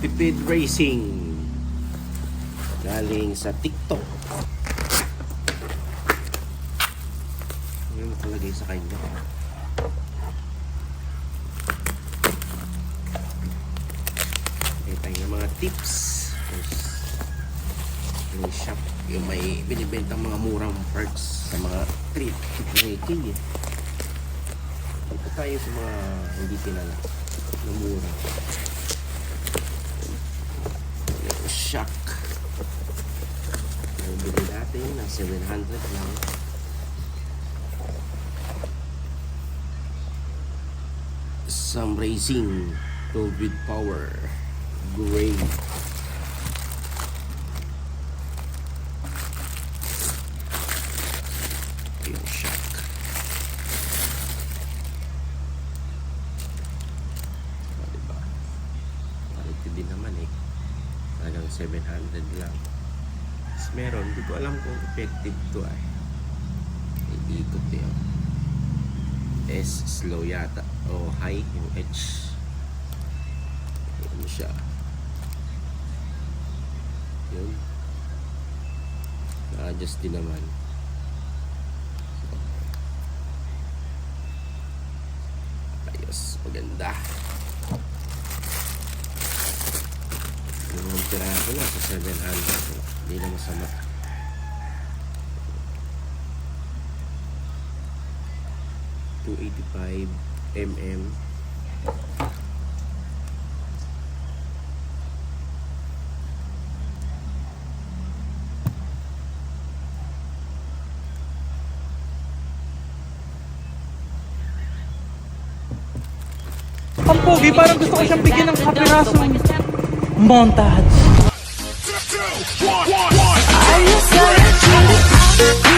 Tipid Racing. Galing sa TikTok. Ano yung nakalagay sa kanya? Okay, tayo ng mga tips. Yung shop, yung may binibentang mga murang parts sa mga trip breaking eh. Dito tayo sa mga hindi kilala na mura. Yung shock. Yung bili natin na 700 lang. Some racing filled with power. Great. Yung shock. Diba? Quality din naman eh. Talagang 700 lang. Meron, hindi ko alam kung effective to ay. Iikot yun. S slow yata. O high yung H. Yun siya. Yun. Na-adjust din naman. Ayos, maganda. Yung tira ko na sa 700. Hindi na masama. Two eighty five mm. Ang pogi, parang gusto ko siyang bigyan ng kapirasong montage. two, one, one, one, two, three, two.